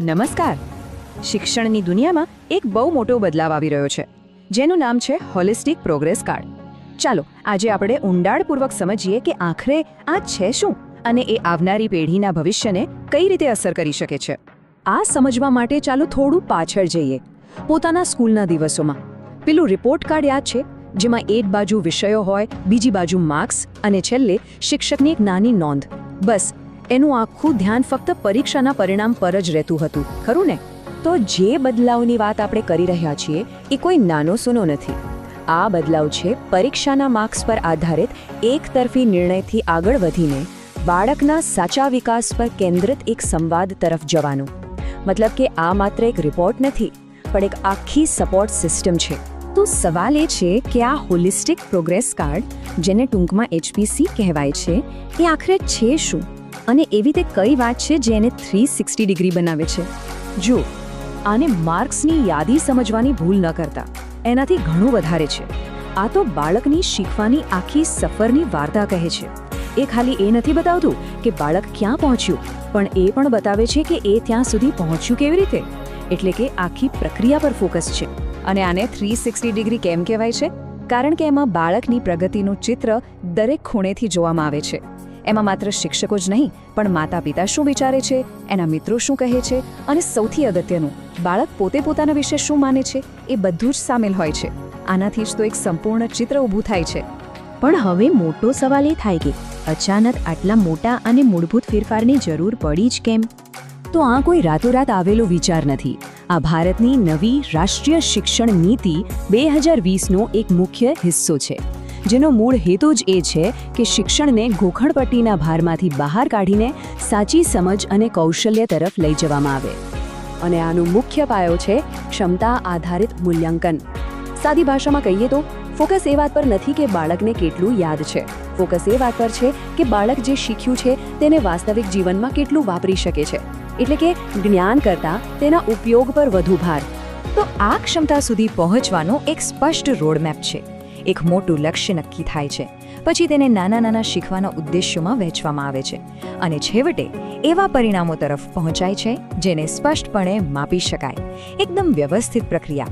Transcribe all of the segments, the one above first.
નમસ્કાર. શિક્ષણની દુનિયામાં એક બહુ મોટો બદલાવ આવી રહ્યો છે. જેનું નામ છે હોલિસ્ટિક પ્રોગ્રેસ કાર્ડ ચાલો, આજે આપણે ઊંડાણપૂર્વક સમજીએ કે આખરે આ છે શું અને એ આવનારી પેઢીના ભવિષ્યને કઈ રીતે અસર કરી શકે છે. આ સમજવા માટે ચાલો થોડું પાછળ જઈએ. પોતાના સ્કૂલના દિવસોમાં. પેલું રિપોર્ટ કાર્ડ યાદ છે, જેમાં એક બાજુ વિષયો હોય, બીજી બાજુ માર્ક્સ અને છેલ્લે શિક્ષકની એક નાની નોંધ. બસ એનું આખું ધ્યાન ફક્ત પરીક્ષાના પરિણામ પર જ રહેતું હતું, ખરું ને? તો જે બદલાવની વાત આપણે કરી રહ્યા છીએ એ કોઈ નાનો સૂનો નથી. આ બદલાવ છે પરીક્ષાના માર્ક્સ પર આધારિત એકતરફી નિર્ણયથી આગળ વધીને બાળકના સાચા વિકાસ પર કેન્દ્રિત એક સંવાદ તરફ જવાનું. મતલબ કે આ માત્ર એક રિપોર્ટ નથી, પણ એક આખી સપોર્ટ સિસ્ટમ છે. તો સવાલ એ છે કે આ હોલિસ્ટિક પ્રોગ્રેસ કાર્ડ જેને ટૂંકમાં એચપીસી કહેવાય છે, એ આખરે છે શું? અને એવી તે કઈ વાત છે જે એને થ્રી સિક્સટી ડિગ્રી બનાવે છે? જો, આને માર્ક્સની યાદી સમજવાની ભૂલ ન કરતા. એનાથી ઘણું વધારે છે. આ તો બાળકની શીખવાની આખી સફરની વાર્તા કહે છે. એ ખાલી એ નથી બતાવતું કે બાળક ક્યાં પહોંચ્યું, પણ એ પણ બતાવે છે કે એ ત્યાં સુધી પહોંચ્યું કેવી રીતે? એટલે કે આખી પ્રક્રિયા પર ફોકસ છે. અને આને થ્રી સિક્સટી ડિગ્રી કેમ કહેવાય છે? કારણ કે એમાં બાળકની પ્રગતિનું ચિત્ર દરેક ખૂણેથી જોવામાં આવે છે. એમાં માત્ર શિક્ષકો જ નહીં, પણ માતા પિતા શું વિચારે છે, એના મિત્રો શું કહે છે અને સૌથી અગત્યનું, બાળક પોતે પોતાના વિશે શું માને છે, એ બધું જ સામેલ હોય છે. આનાથી જ તો એક સંપૂર્ણ ચિત્ર ઊભું થાય છે. પણ હવે મોટો સવાલ એ થાય કે અચાનક આટલા મોટા અને મૂળભૂત ફેરફારની જરૂર પડી જ કેમ? તો આ કોઈ રાતોરાત આવેલો વિચાર નથી. આ ભારતની નવી રાષ્ટ્રીય શિક્ષણ નીતિ બે હજાર વીસનો એક મુખ્ય હિસ્સો છે. જેનો મૂળ હેતુ જ એ છે કે શિક્ષણને ગોખણપટ્ટીના ભારમાંથી બહાર કાઢીને સાચી સમજ અને કૌશલ્ય તરફ લઈ જવામાં આવે. અને આનો મુખ્ય પાયો છે ક્ષમતા આધારિત મૂલ્યાંકન. સાદી ભાષામાં કહીએ તો, ફોકસ એ વાત પર નથી કે બાળકને કેટલું યાદ છે. ફોકસ એ વાત પર છે કે બાળક જે શીખ્યું છે તેને વાસ્તવિક જીવનમાં કેટલું વાપરી શકે છે. એટલે કે જ્ઞાન કરતાં તેના ઉપયોગ પર વધુ ભાર. તો આ ક્ષમતા સુધી પહોંચવાનો એક સ્પષ્ટ રોડમેપ છે. એક મોટું લક્ષ્ય નક્કી થાય છે. પછી તેને નાના નાના શીખવાના ઉદ્દેશ્યોમાં વહેંચવામાં આવે છે. અને છેવટે એવા પરિણામો તરફ પહોંચાય છે, જેને સ્પષ્ટપણે માપી શકાય. એકદમ વ્યવસ્થિત પ્રક્રિયા.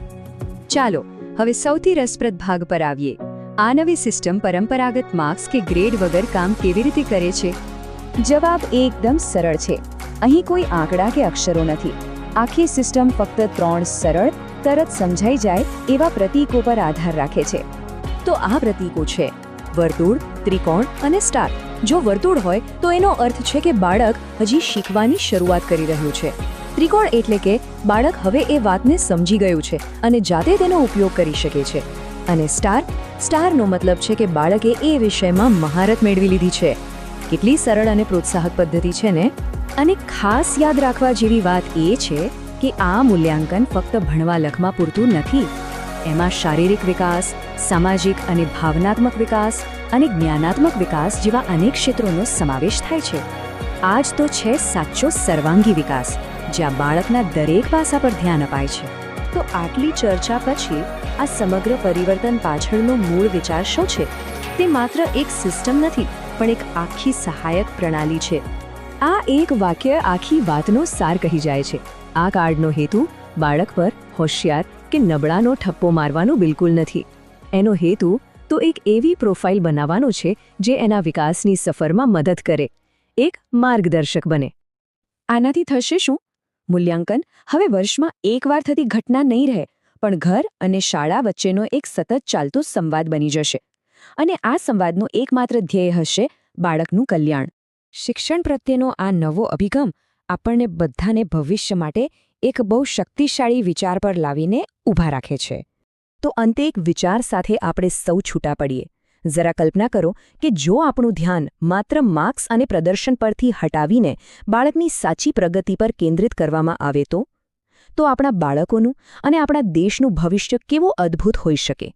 ચાલો, હવે સૌથી રસપ્રદ ભાગ પર આવીએ. આ નવી સિસ્ટમ પરંપરાગત માર્ક્સ કે ગ્રેડ વગર કામ કેવી રીતે કરે છે? જવાબ એકદમ સરળ છે. અહીં કોઈ આંકડા કે અક્ષરો નથી. આખી સિસ્ટમ ફક્ત ત્રણ સરળ, તરત સમજાઈ જાય એવા પ્રતીકો પર આધાર રાખે છે. તો આ પ્રતીકો છે. વર્તુળ, ત્રિકોણ અને સ્ટાર. જો વર્તુળ હોય, તો એનો અર્થ છે કે બાળક હજી શીખવાની શરૂઆત કરી રહ્યું છે. ત્રિકોણ એટલે કે બાળક હવે એ વાતને સમજી ગયું છે અને જાતે તેનો ઉપયોગ કરી શકે છે. અને સ્ટાર? સ્ટારનો મતલબ છે કે બાળકે એ વિષયમાં મહારત મેળવી લીધી છે. કેટલી સરળ અને પ્રોત્સાહક પદ્ધતિ છે ને? અને ખાસ યાદ રાખવા જેવી વાત એ છે કે આ મૂલ્યાંકન ફક્ત ભણવા લખમાં પૂરતું નથી. એમાં શારીરિક વિકાસ, સામાજિક અને ભાવનાત્મક વિકાસ અને જ્ઞાનાત્મક વિકાસ જેવા અનેક ક્ષેત્રોનો સમાવેશ થાય છે. આ જ તો છે સાચો સર્વાંગી વિકાસ, જ્યાં બાળકના દરેક પાસા પર ધ્યાન અપાય છે. તો આટલી ચર્ચા પછી આ સમગ્ર પરિવર્તન પાછળનો મૂળ વિચાર શું છે? તે માત્ર એક સિસ્ટમ નથી, પણ એક આખી સહાયક પ્રણાલી છે. આ એક વાક્ય આખી વાતનો સાર કહી જાય છે. આ કાર્ડનો હેતુ બાળક પર હોશિયાર કે નબળાનો ઠપ્પો મારવાનું બિલકુલ નથી. એનો હેતુ તો એક એવી પ્રોફાઇલ બનાવવાનો છે જે એના વિકાસની સફરમાં મદદ કરે. એક માર્ગદર્શક બને. આનાથી થશે શું? મૂલ્યાંકન હવે વર્ષમાં એકવાર થતી ઘટના નહીં રહે, પણ ઘર અને શાળા વચ્ચેનો એક સતત ચાલતો સંવાદ બની જશે. અને આ સંવાદનો એકમાત્ર ધ્યેય હશે બાળકનું કલ્યાણ. શિક્ષણ પ્રત્યેનો આ નવો અભિગમ આપણને બધાને ભવિષ્ય માટે એક બહુ શક્તિશાળી વિચાર પર લાવીને ઊભા રાખે છે. તો અંતે એક વિચાર સાથે આપણે સૌ છૂટા પડીએ. જરા કલ્પના કરો કે જો આપણું ધ્યાન માત્ર માર્ક્સ અને પ્રદર્શન પરથી હટાવીને બાળકની સાચી પ્રગતિ પર કેન્દ્રિત કરવામાં આવે તો? તો આપણા બાળકોનું અને આપણા દેશનું ભવિષ્ય કેવું અદ્ભુત હોઈ શકે?